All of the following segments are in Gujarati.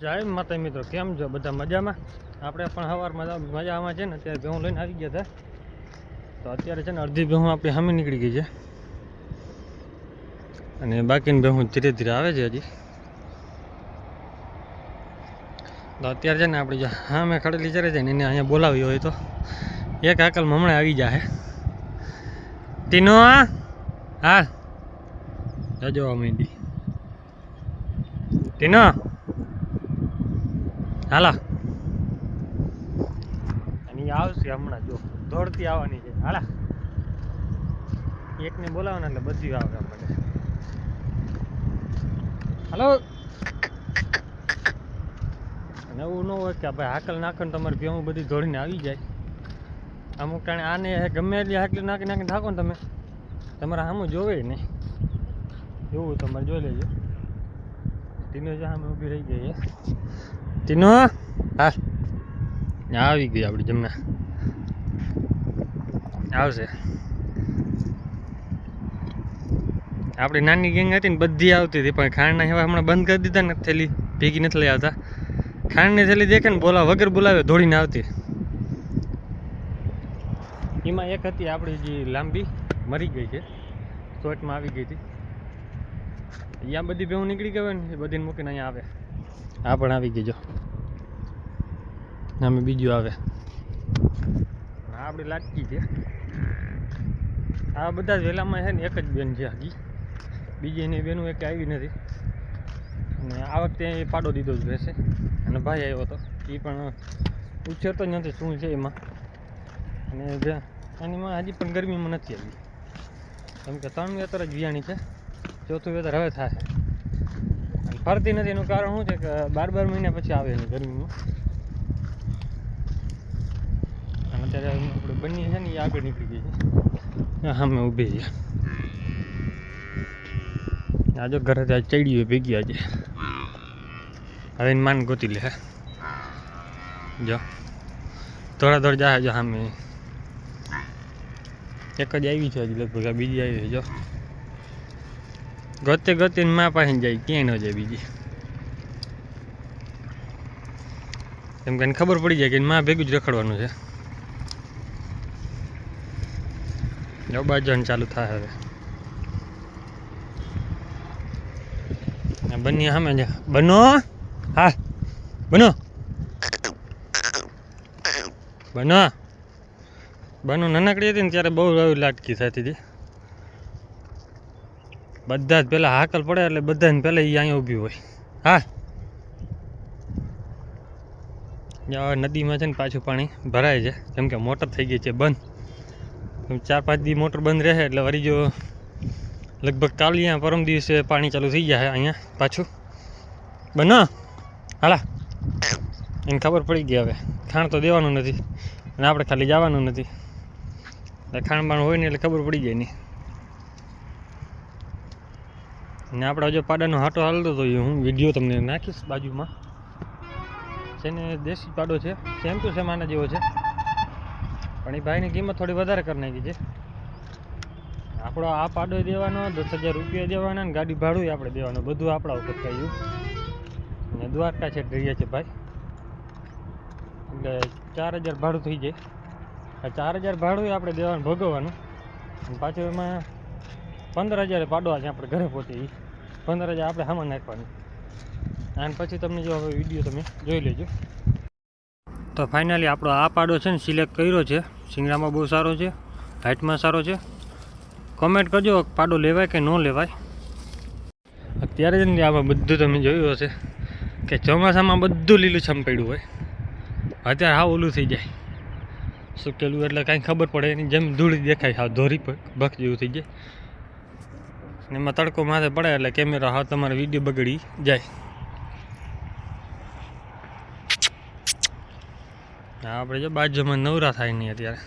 જય માતા મિત્રો, કેમ છો? બધા મજામાં? આપણે પણ સવારમાં મજામાં છે ને, અત્યારે ઘઉં લઈને આવી ગયા હતા તો અત્યારે છે ને, અડધી ઘઉં આપણી સામે નીકળી ગઈ છે. અને બાકીની ઘઉં ધીરે ધીરે આવે છે હજી. તો અત્યારે છે ને, આપણી જે સામે ખડેલી ચરે છે ને, એને અહીંયા બોલાવી હોય તો એક આકલ હમણાં આવી જાય તીનો હા? જજો મીંડી તીનો હાલા. અને આવશે હમણાં જો, દોડતી આવવાની છે. હાલા. એકને બોલાવવાના એટલે બધી આવે આપણે હાલો. અને એવું ન હોય કે ભાઈ હાકલ નાખો ને તમારી ભેવું બધી દોડીને આવી જાય. અમુક ટાણે આને ગમે એટલી હાકલી નાખી નાખીને થાકો ને તમે. તમારે સામું જોવે નહીં. એવું તમારે જોઈ લેજો. ટીનો જે સામે ઊભી રહી ગઈ ટીનો? હા આવી ગઈ આપણી જમના આવશે. આપણી નાની ગેંગ હતી ને બધી આવતી હતી, પણ ખાંડના હેવા હમણાં બંધ કરી દીધા ને થેલી. ભેગી નથી લઈ આવતા. ખાંડની થેલી દેખે ને બોલા વગર બોલાવે દોડીને આવતી. એમાં એક હતી આપણી જે લાંબી, મરી ગઈ છે. શોર્ટમાં આવી ગઈ હતી. અહીંયા બધી ભેવું નીકળી ગયો ને, એ બધીને મૂકીને અહીંયા આવે. આ પણ આવી ગયો અમે બીજું આવે. આપણી લાટકી છે. આ બધા વેલામાં છે ને એક જ બેન છે હજી. બીજી એની બેનું એક આવી નથી. અને આ વખતે એ પાડો દીધો જ રહેશે. અને ભાઈ આવ્યો હતો એ પણ ઉછેરતો જ નથી શું છે એમાં. અને જે એનીમાં હજી પણ ગરમીમાં નથી આવી. કેમ કે ત્રણ વેતર જ વિયાણી છે. ચોથું વેતર હવે થાય અને ફરતી નથી. એનું કારણ શું છે કે બાર બાર મહિના પછી આવે એની ગરમીમાં. અત્યારે આપણે બંને છે ને, એ આગળ નીકળી ગઈ છે. સામે ઊભી છે આ ઘરે ત્યાં ચડી હોય, ભેગી આજે. હવે એને માન ગોતી લે જો. થોડા થોડા જાય, જો સામે એક જ આવી છે હજી લગભગ બીજી આવી છે, જો. ગતે ગતે મા પાસે જાય, ક્યાંય ન જાય બીજી. કેમ કે ખબર પડી જાય કે માં ભેગું જ રખડવાનું છે. બાજન ચાલુ થાય હવે. બની સામે છે. બનો હા. બનો બનો બનો નાનકડી હતી ને ત્યારે બહુ લાટકી થતી હતી. બધા જ પેલા હાકલ પડે એટલે બધાને પેલા એ અહીંયા ઊભી હોય. હા. નદીમાં છે ને પાછું પાણી ભરાય છે. કેમ કે મોટર થઈ ગઈ છે બંધ. ચાર પાંચ દી મોટર બંધ રહે એટલે વળી જો લગભગ કાલ અહીંયા પરમ દિવસે પાણી ચાલુ થઈ જાય અહીંયા પાછું. બના. હાલા. એને ખબર પડી ગઈ હવે. ખાણ તો દેવાનું નથી. અને આપણે ખાલી જવાનું નથી. એટલે ખાણ હોય ને એટલે ખબર પડી જાય નહીં ને આપણે જો પાડાનો હાટો હાલતો તો એ હું વીડિયો તમને નાખીશ બાજુમાં. છે ને, દેશી પાડો છે સેમ ટુ સેમ આના જેવો છે. પણ એ ભાઈની કિંમત થોડી વધારે કરી નાખી છે. આપણો આ પાડો દેવાનો, દસ હજાર રૂપિયા દેવાના ને ગાડી ભાડું આપણે દેવાનું. બધું આપણા ઉપર થયું અને દ્વારકા છે રહ્યા છે ભાઈ. એટલે ચાર હજાર ભાડું થઈ જાય. આ ચાર હજાર ભાડું આપણે દેવાનું ભોગવવાનું. પાછું એમાં પંદર હજાર પાડો છે આપણે ઘરે પહોંચે પંદર હજાર આપણે સામાન નાખવાનું. અને પછી તમને જો હવે વીડિયો તમે જોઈ લેજો. તો ફાઇનલી આપણો આ પાડો છે ને સિલેક્ટ કર્યો છે. શિંગડામાં બહુ સારો છે. હાઇટમાં સારો છે. કોમેન્ટ કરજો પાડો લેવાય કે ન લેવાય. અત્યારે જ ને આમાં બધું તમે જોયું હશે કે ચોમાસામાં બધું લીલુંછમ પડ્યું હોય. અત્યારે હા ઓલું થઈ જાય. સુકેલું એટલે કાંઈ ખબર પડે એની જેમ ધૂળી દેખાય હા ધોરી પર બખ જેવું થઈ જાય. એમાં તડકો માથે પડે એટલે કેમેરા હા તમારે વીડિયો બગડી જાય. હા, આપણે જો બાજુમાં નવરા થાય નહીં અત્યારે.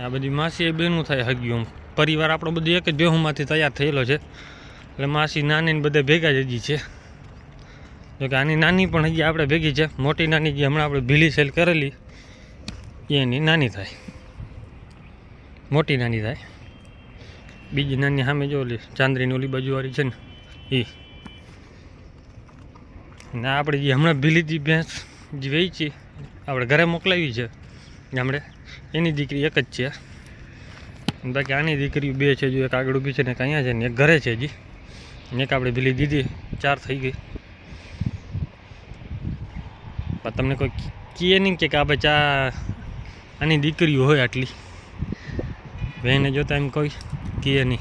આ બધી માસી એ બેનું થાય હગ્યું પરિવાર આપણો બધું એક જ બેહુમાંથી તૈયાર થયેલો છે. એટલે માસી નાની બધા ભેગા જ હજી છે. જોકે આની નાની પણ હજી આપણે ભેગી છે. મોટી નાની જે હમણાં આપણે ભીલી સેલ કરેલી, એની નાની થાય. મોટી નાની થાય. બીજી નાની સામે જો ઓલી ચાંદરીની ઓલી બાજુવાળી છે ને એ ને આપણે જે હમણાં ભીલીજી ભેંસ જે વેચી આપણે ઘરે મોકલાવી છે. ગામડે એની દીકરી એક જ છે. બાકી આની દીકરી બે છે જો, એક આગળ ઊભી છે ને એક અહીંયા છે ને એક ઘરે છે ને એક આપણે ભીલી દીધી, ચાર થઈ ગઈ. પણ તમને કોઈ કહે નહીં કે આ ભાઈ ચા આની દીકરી હોય આટલી. બેને જોતા એમ કોઈ કીએ નહીં.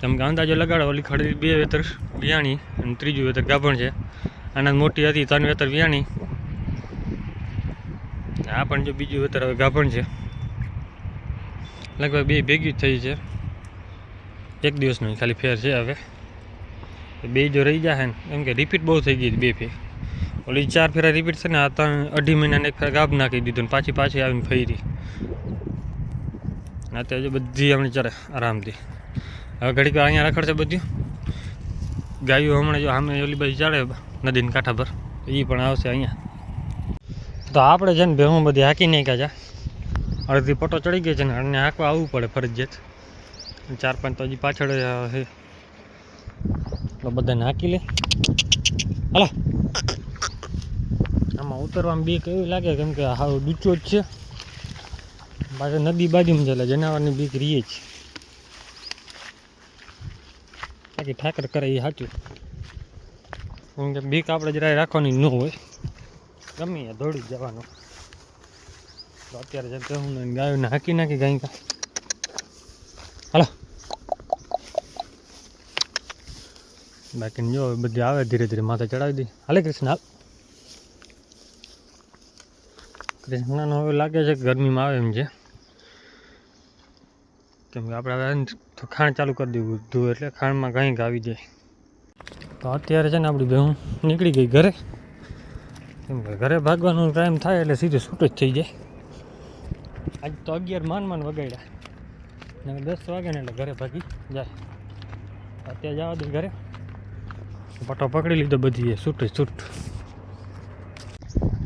તમે અંદાજો લગાડો, ઓલી ખડી બે વેતર વિયાણી અને ત્રીજું વેતર ગાભણ છે. આના મોટી હતી, ત્રણ વેતર વિયાણી આ પણ જો બીજું વેતર હવે ગાભણ છે. લગભગ બે ભેગી થઈ છે. એક દિવસનો ખાલી ફેર છે હવે. બે જો રહી જાય ને, એમ કે રિપીટ બહુ થઈ ગઈ બે ફેર. ઓલી ચાર ફેરા રિપીટ છે ને, આ ત્રણ અઢી મહિનાને એક ફેર ગાભ નાખી દીધું ને પાછી પાછી આવીને ફરી. અત્યારે જો બધી હમણાં ચરે આરામથી. હવે ઘડીક અહીંયા રખડશે બધું. ગાયો હમણાં જો સામે ઓલી બધી ચાલે નદીના કાંઠા પર. એ પણ આવશે અહીંયા. તો આપણે છે ને ભેહું બધી હાંકી નાખ્યા છે. અડધી પટો ચડી ગઈ છે ને, અને હાંકવા આવવું પડે ફરજિયાત. ચાર પાંચ તો હજી પાછળ છે તો બધાને હાંકી લે. હાલો. આમાં ઉતરવામાં બી કેવી લાગે કેમ કે હાવ ડૂચો જ છે. પાછળ નદી બાજુમાં છે જનાવરની બીક રીએ જ. બાકી ઠાકર કરે એ સાચું કેમ કે બીક આપણે જરાય રાખવાની ન હોય. ગમે દોડી જવાનું. તો અત્યારે જેમ કે હું ને ગાયોને હાંકી નાખી ગાય કા. હાલો. બાકી જો બધી આવે ધીરે ધીરે માથે ચડાવી દઈ હાલે કૃષ્ણ, હાલ. કૃષ્ણનો હવે લાગે છે કે ગરમીમાં આવે એમ છે. કેમ આપણે ખાણ ચાલુ કરી દેવું હતું એટલે ખાણમાં કંઈક આવી જાય. તો અત્યારે છે ને આપણી બેહું નીકળી ગઈ ઘરે. કેમ કે ઘરે ભાગવાનો ટાઈમ થાય એટલે સીધું છૂટ જ થઈ જાય. આજ તો અગિયાર માન માન વગાડ્યા. ને દસ વાગે ને એટલે ઘરે ભાગી જાય. અત્યારે જવા દે ઘરે. પટો પકડી લીધો બધી એ છૂટ છૂટ.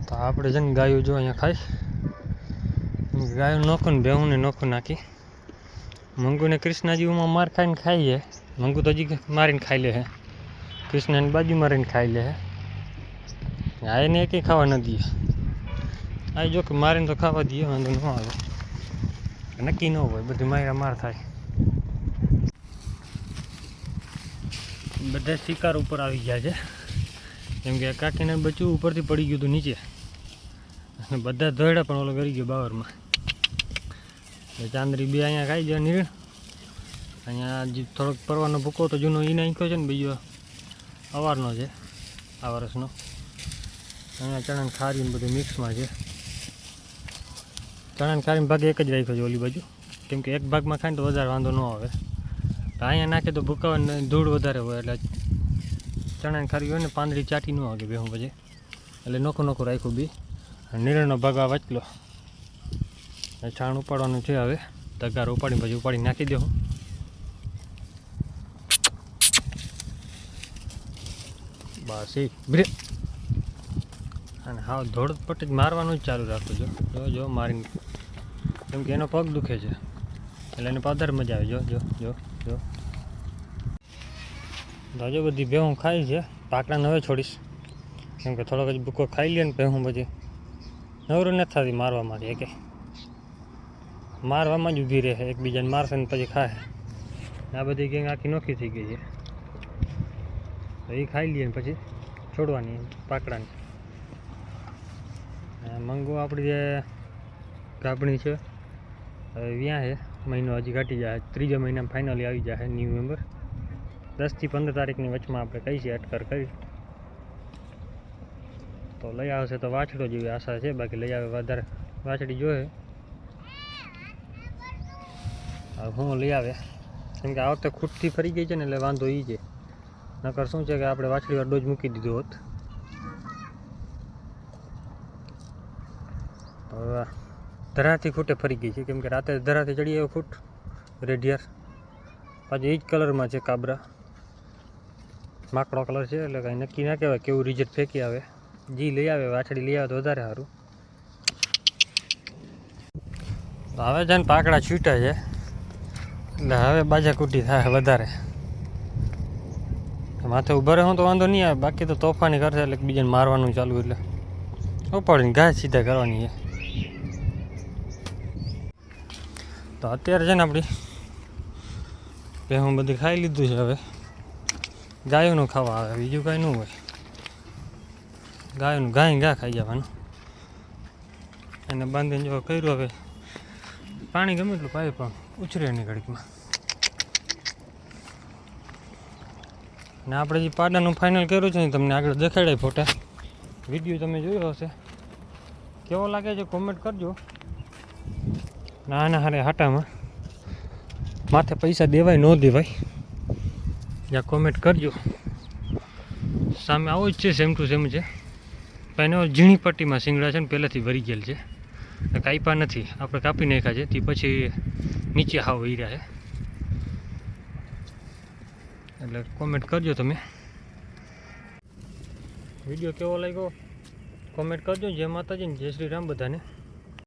તો આપણે છે ને ગાયું જો અહીંયા ખાઈ. ગાયો નોખું ને બેહું ને નોખું નાખી. મંગુને કૃષ્ણજીમાં માર ખાઈને ખાઈ છે. મંગુ તો હજી મારીને ખાઈ લે હે કૃષ્ણની બાજુ મારીને ખાઈ લે હે આ એને એકેય ખાવા ન દઈએ આ જો કે મારીને તો ખાવા દઈએ વાંધો ન આવે. નક્કી ન હોય, બધું મારા માર થાય. બધા શિકાર ઉપર આવી ગયા છે. કેમ કે કાકીને બચ્યું ઉપરથી પડી ગયું હતું નીચે. અને બધા ધોયડા પણ ઓલો કરી ગયો બાવરમાં. ચાંદરી બે અહીંયા ખાઈ જાય નીરણ અહીંયા જે થોડોક પરવાનો ભૂકો તો જૂનો એ નાખ્યો છે ને બીજો અવારનો છે, આ વર્ષનો. અહીંયા ચણા ને ખારી ને બધું મિક્સમાં છે. ચણા ખારીને ભાગ એક જ રાખ્યો છે ઓલી બાજુ. કેમ કે એક ભાગમાં ખાઈને તો વધારે વાંધો ન આવે. તો અહીંયા નાખે તો ભૂકાવા ને ધૂળ વધારે હોય એટલે ચણા ને ખારી હોય ને પાંદડી ચાટી ન આવે બે હું પછી. એટલે નોખું નોખું રાખ્યું બી. નીરણનો ભાગ આ વાંચલો. છાણ ઉપાડવાનું છે હવે. તગાર ઉપાડી પછી ઉપાડી નાખી દઉં બસ એ બ્રે. અને હા ધોળ પટ્ટી જ મારવાનું જ ચાલુ રાખજો જો જો મારીને કેમ કે એનો પગ દુખે છે. એટલે એને પધાર મજા આવે. જો જો જો જો. હજુ બધી ભેહું ખાઈ છે. પાકડાને હવે છોડીશ. કેમ કે થોડોક જ ભૂકો ખાઈ લે ને ભેહું બધી નવરું નથી થતી મારવામાં એકે. મારવામાં જ ઊભી રહે એકબીજાને મારશે ને પછી ખાય. આ બધી ગેંગ આખી નોખી થઈ ગઈ છે. એ ખાઈ લઈએ ને પછી છોડવાની પાકડાની. મંગુ આપણી જે ગાભણી છે વ્યાં છે? મહિનો હજી ઘટી જાય. ત્રીજા મહિનામાં ફાઇનલી આવી જાય નવેમ્બર દસથી પંદર તારીખની વચમાં આપણે કઈ છે અટકર કરી. તો લઈ આવશે તો વાછડો જેવી આશા છે, બાકી લઈ આવે વધારે. વાછડી જોઈએ હવે હું લઈ આવે કેમ કે આ વખતે ખૂટથી ફરી ગઈ છે ને એટલે વાંધો એ છે. નકર શું છે કે આપણે વાછડીવાર ડોઝ મૂકી દીધો હોત. હવે ધરાથી ખૂટે ફરી ગઈ છે. કેમ કે રાતે ધરાથી ચડી આવ્યો ખૂટ રેડિયર પાછું એ જ કલરમાં છે કાબરા. માકડો કલર છે એટલે કાંઈ નક્કી ના કહેવાય કેવું રિઝલ્ટ ફેંકી આવે. જી લઈ આવે, વાછડી લઈ આવે તો વધારે સારું. હવે છે ને, પાકડા છૂટા છે. એટલે હવે બાજા કુટી થાય વધારે. માથે ઊભા રહે તો વાંધો નહીં આવે. બાકી તો તોફાની કરશે એટલે બીજાને મારવાનું ચાલુ એટલે. ઉપાડીને ઘાસ સીધા કરવાની છે. તો અત્યારે છે ને આપણી હું બધી ખાઈ લીધું છે હવે. ગાયોનું ખાવા આવે, બીજું કાંઈ ન હોય. ગાયોનું ગાય ગા ખાઈ જવાનું. એને બાંધીને જો કર્યું હવે. પાણી ગમે એટલું પાય પણ. ઉછરે એની ઘડીકમાં. ને આપણે જે પાડાનું ફાઇનલ કર્યું છે ને તમને આગળ દેખાડાય ફોટા. વીડિયો તમે જોયો હશે. કેવો લાગે છે કોમેન્ટ કરજો. નાના હારે હાટામાં. માથે પૈસા દેવાય ન દેવાય. યા કોમેન્ટ કરજો. સામે આવો જ છે સેમ ટુ સેમ છે. પણ એનો ઝીણી પટ્ટીમાં શિંગડા છે ને પહેલાંથી ભરી ગયેલ છે. કાપ્યા નથી. આપણે કાપી નાખ્યા છે. તે પછી નીચે હાવ વહી છે. એટલે કોમેન્ટ કરજો તમે. વીડિયો કેવો લાગ્યો? કોમેન્ટ કરજો. જય માતાજી જય શ્રી રામ બધાને.